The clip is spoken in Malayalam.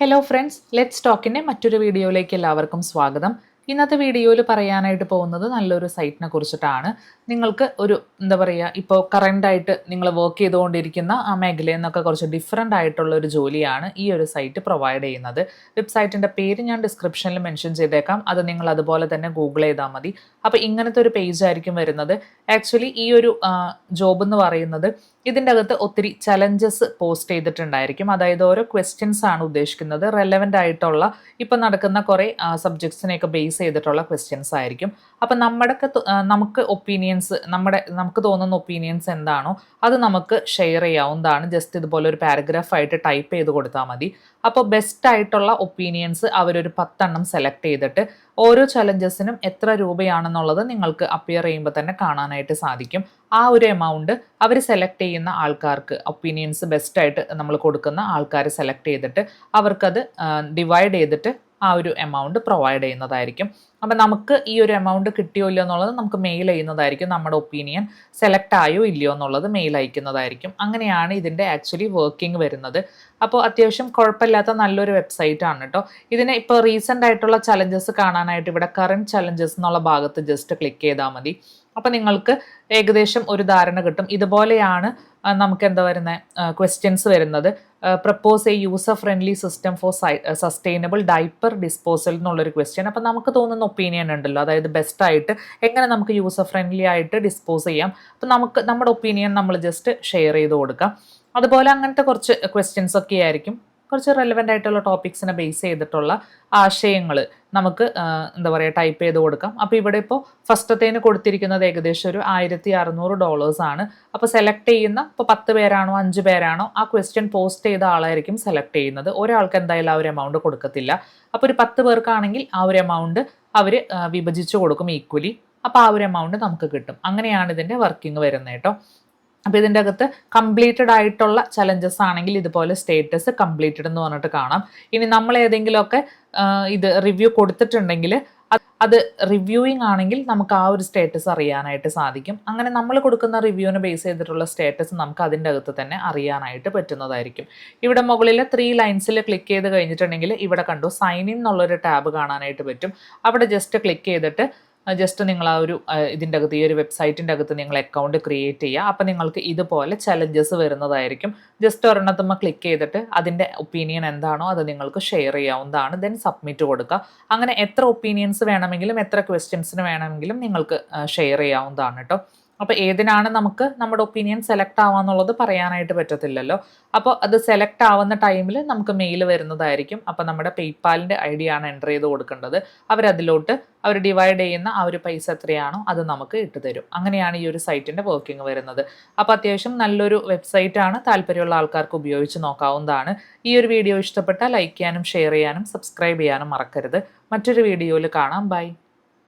ഹലോ ഫ്രണ്ട്സ് ലെറ്റ്സ് ടോക്കിന്റെ മറ്റൊരു വീഡിയോയിലേക്ക് എല്ലാവർക്കും സ്വാഗതം. ഇന്നത്തെ വീഡിയോയിൽ പറയാനായിട്ട് പോകുന്നത് നല്ലൊരു സൈറ്റിനെ കുറിച്ചിട്ടാണ്. നിങ്ങൾക്ക് ഒരു എന്താ പറയുക ഇപ്പോൾ കറന്റായിട്ട് നിങ്ങൾ വർക്ക് ചെയ്തുകൊണ്ടിരിക്കുന്ന ആ മേഖലയിൽ നിന്നൊക്കെ കുറച്ച് ഡിഫറെന്റ് ആയിട്ടുള്ള ഒരു ജോലിയാണ് ഈ ഒരു സൈറ്റ് പ്രൊവൈഡ് ചെയ്യുന്നത്. വെബ്സൈറ്റിന്റെ പേര് ഞാൻ ഡിസ്ക്രിപ്ഷനിൽ മെൻഷൻ ചെയ്തേക്കാം. അത് നിങ്ങൾ അതുപോലെ തന്നെ ഗൂഗിൾ ചെയ്താൽ മതി. അപ്പോൾ ഇങ്ങനത്തെ ഒരു പേജ് ആയിരിക്കും വരുന്നത്. ആക്ച്വലി ഈ ഒരു ജോബ് എന്ന് പറയുന്നത് ഇതിന്റെ അകത്ത് ഒത്തിരി ചലഞ്ചസ് പോസ്റ്റ് ചെയ്തിട്ടുണ്ടായിരിക്കും. അതായത് ഓരോ ക്വസ്റ്റ്യൻസ് ആണ് ഉദ്ദേശിക്കുന്നത്. റെലവന്റ് ആയിട്ടുള്ള ഇപ്പം നടക്കുന്ന കുറേ സബ്ജക്ട്സിനെയൊക്കെ ബേസ് ചെയ്തിട്ടുള്ള ക്വസ്റ്റ്യൻസ് ആയിരിക്കും. അപ്പം നമ്മുടെ നമുക്ക് ഒപ്പീനിയൻസ് നമ്മുടെ നമുക്ക് തോന്നുന്ന ഒപ്പീനിയൻസ് എന്താണോ അത് നമുക്ക് ഷെയർ ചെയ്യാവുന്നതാണ്. ജസ്റ്റ് ഇതുപോലെ ഒരു പാരഗ്രാഫ് ആയിട്ട് ടൈപ്പ് ചെയ്ത് കൊടുത്താൽ മതി. അപ്പോൾ ബെസ്റ്റ് ആയിട്ടുള്ള ഒപ്പീനിയൻസ് അവരൊരു പത്തെണ്ണം സെലക്ട് ചെയ്തിട്ട് ഓരോ ചലഞ്ചസിനും എത്ര രൂപയാണെന്നുള്ളത് നിങ്ങൾക്ക് അപ്പിയർ ചെയ്യുമ്പോൾ തന്നെ കാണാനായിട്ട് സാധിക്കും. ആ ഒരു എമൗണ്ട് അവർ സെലക്ട് ചെയ്യുന്ന ആൾക്കാർക്ക് ഒപ്പീനിയൻസ് ബെസ്റ്റായിട്ട് നമ്മൾ കൊടുക്കുന്ന ആൾക്കാർ സെലക്ട് ചെയ്തിട്ട് അവർക്കത് ഡിവൈഡ് ചെയ്തിട്ട് ആ ഒരു എമൗണ്ട് പ്രൊവൈഡ് ചെയ്യുന്നതായിരിക്കും. അപ്പം നമുക്ക് ഈ ഒരു എമൗണ്ട് കിട്ടിയോ ഇല്ലയോ എന്നുള്ളത് നമുക്ക് മെയിൽ ചെയ്യുന്നതായിരിക്കും. നമ്മുടെ ഒപ്പീനിയൻ സെലക്ട് ആയോ ഇല്ലയോ എന്നുള്ളത് മെയിൽ അയക്കുന്നതായിരിക്കും. അങ്ങനെയാണ് ഇതിന്റെ ആക്ച്വലി വർക്കിംഗ് വരുന്നത്. അപ്പോൾ അത്യാവശ്യം കുഴപ്പമില്ലാത്ത നല്ലൊരു വെബ്സൈറ്റ് ആണ് കേട്ടോ. ഇതിനെ ഇപ്പോൾ റീസെന്റ് ആയിട്ടുള്ള ചലഞ്ചസ് കാണാനായിട്ട് ഇവിടെ കറണ്ട് ചലഞ്ചസ് എന്നുള്ള ഭാഗത്ത് ജസ്റ്റ് ക്ലിക്ക് ചെയ്താൽ മതി. അപ്പോൾ നിങ്ങൾക്ക് ഏകദേശം ഒരു ധാരണ കിട്ടും. ഇതുപോലെയാണ് നമുക്ക് എന്താ വരുന്നത്. ക്വസ്റ്റ്യൻസ് വരുന്നത് propose a user friendly system for sustainable diaper disposal എന്നുള്ളൊരു ക്വസ്റ്റ്യൻ അപ്പം നമുക്ക് തോന്നുന്ന ഒപ്പീനിയൻ ഉണ്ടല്ലോ. അതായത് ബെസ്റ്റ് ആയിട്ട് എങ്ങനെ നമുക്ക് യൂസർ ഫ്രണ്ട്ലി ആയിട്ട് ഡിസ്പോസ് ചെയ്യാം. അപ്പം നമുക്ക് നമ്മുടെ ഒപ്പീനിയൻ നമ്മൾ ജസ്റ്റ് ഷെയർ ചെയ്ത് കൊടുക്കാം. അതുപോലെ അങ്ങനത്തെ കുറച്ച് ക്വസ്റ്റ്യൻസ് ഒക്കെ ആയിരിക്കും. കുറച്ച് റെലവെന്റ് ആയിട്ടുള്ള ടോപ്പിക്സിനെ ബേസ് ചെയ്തിട്ടുള്ള ആശയങ്ങൾ നമുക്ക് എന്താ പറയുക ടൈപ്പ് ചെയ്ത് കൊടുക്കാം. അപ്പോൾ ഇവിടെ ഇപ്പോൾ ഫസ്റ്റത്തേന് കൊടുത്തിരിക്കുന്നത് ഏകദേശം ഒരു ആയിരത്തി അറുന്നൂറ് ഡോളേഴ്സ് ആണ്. അപ്പോൾ സെലക്ട് ചെയ്യുന്ന ഇപ്പോൾ പത്ത് പേരാണോ അഞ്ച് പേരാണോ ആ ക്വസ്റ്റ്യൻ പോസ്റ്റ് ചെയ്ത ആളായിരിക്കും സെലക്ട് ചെയ്യുന്നത്. ഒരാൾക്ക് എന്തായാലും ആ ഒരു എമൗണ്ട് കൊടുക്കത്തില്ല. അപ്പോൾ ഒരു പത്ത് പേർക്കാണെങ്കിൽ ആ ഒരു എമൗണ്ട് അവർ വിഭജിച്ച് കൊടുക്കും ഈക്വലി അപ്പോൾ ആ ഒരു എമൗണ്ട് നമുക്ക് കിട്ടും. അങ്ങനെയാണ് ഇതിന്റെ വർക്കിംഗ് വരുന്നത് കേട്ടോ. അപ്പോൾ ഇതിന്റെ അകത്ത് കംപ്ലീറ്റഡ് ആയിട്ടുള്ള ചലഞ്ചസ് ആണെങ്കിൽ ഇതുപോലെ സ്റ്റേറ്റസ് കംപ്ലീറ്റഡ് എന്ന് പറഞ്ഞിട്ട് കാണാം. ഇനി നമ്മൾ ഏതെങ്കിലുമൊക്കെ ഇത് റിവ്യൂ കൊടുത്തിട്ടുണ്ടെങ്കിൽ അത് റിവ്യൂയിങ് ആണെങ്കിൽ നമുക്ക് ആ ഒരു സ്റ്റേറ്റസ് അറിയാനായിട്ട് സാധിക്കും. അങ്ങനെ നമ്മൾ കൊടുക്കുന്ന റിവ്യൂവിന് ബേസ് ചെയ്തിട്ടുള്ള സ്റ്റേറ്റസ് നമുക്ക് അതിന്റെ അകത്ത് തന്നെ അറിയാനായിട്ട് പറ്റുന്നതായിരിക്കും. ഇവിടെ മുകളിൽ ത്രീ ലൈൻസിൽ ക്ലിക്ക് ചെയ്ത് കഴിഞ്ഞിട്ടുണ്ടെങ്കിൽ ഇവിടെ കണ്ടു സൈൻ ഇൻ എന്നുള്ളൊരു ടാബ് കാണാനായിട്ട് പറ്റും. അവിടെ ജസ്റ്റ് ക്ലിക്ക് ചെയ്തിട്ട് ജസ്റ്റ് നിങ്ങൾ ആ ഒരു ഇതിന്റെ അകത്ത് ഈ ഒരു വെബ്സൈറ്റിന്റെ അകത്ത് നിങ്ങൾ അക്കൗണ്ട് ക്രിയേറ്റ് ചെയ്യുക. അപ്പോൾ നിങ്ങൾക്ക് ഇതുപോലെ ചലഞ്ചസ് വരുന്നതായിരിക്കും. ജസ്റ്റ് ഒരെണ്ണത്തുമ്പോൾ ക്ലിക്ക് ചെയ്തിട്ട് അതിന്റെ ഒപ്പീനിയൻ എന്താണോ അത് നിങ്ങൾക്ക് ഷെയർ ചെയ്യാവുന്നതാണ്. ദെൻ സബ്മിറ്റ് കൊടുക്കുക. അങ്ങനെ എത്ര ഒപ്പീനിയൻസ് വേണമെങ്കിലും എത്ര ക്വസ്റ്റ്യൻസിന് വേണമെങ്കിലും നിങ്ങൾക്ക് ഷെയർ ചെയ്യാവുന്നതാണ് കേട്ടോ അപ്പോൾ ഏതിനാണ് നമുക്ക് നമ്മുടെ ഒപ്പീനിയൻ സെലക്ട് ആവാന്നുള്ളത് പറയാനായിട്ട് പറ്റത്തില്ലല്ലോ. അപ്പോൾ അത് സെലക്ട് ആവുന്ന ടൈമിൽ നമുക്ക് മെയിൽ വരുന്നതായിരിക്കും. അപ്പോൾ നമ്മുടെ പേയ്പാലിന്റെ ഐ ഡി ആണ് എന്റർ ചെയ്ത് കൊടുക്കേണ്ടത്. അവരതിലോട്ട് അവർ ഡിവൈഡ് ചെയ്യുന്ന ആ ഒരു പൈസ എത്രയാണോ അത് നമുക്ക് ഇട്ട് തരും അങ്ങനെയാണ് ഈ ഒരു സൈറ്റിന്റെ വർക്കിംഗ് വരുന്നത്. അപ്പോൾ അത്യാവശ്യം നല്ലൊരു വെബ്സൈറ്റ് ആണ്. താല്പര്യമുള്ള ആൾക്കാർക്ക് ഉപയോഗിച്ച് നോക്കാവുന്നതാണ്. ഈ ഒരു വീഡിയോ ഇഷ്ടപ്പെട്ടാൽ ലൈക്ക് ചെയ്യാനും ഷെയർ ചെയ്യാനും സബ്സ്ക്രൈബ് ചെയ്യാനും മറക്കരുത്. മറ്റൊരു വീഡിയോയിൽ കാണാം. ബൈ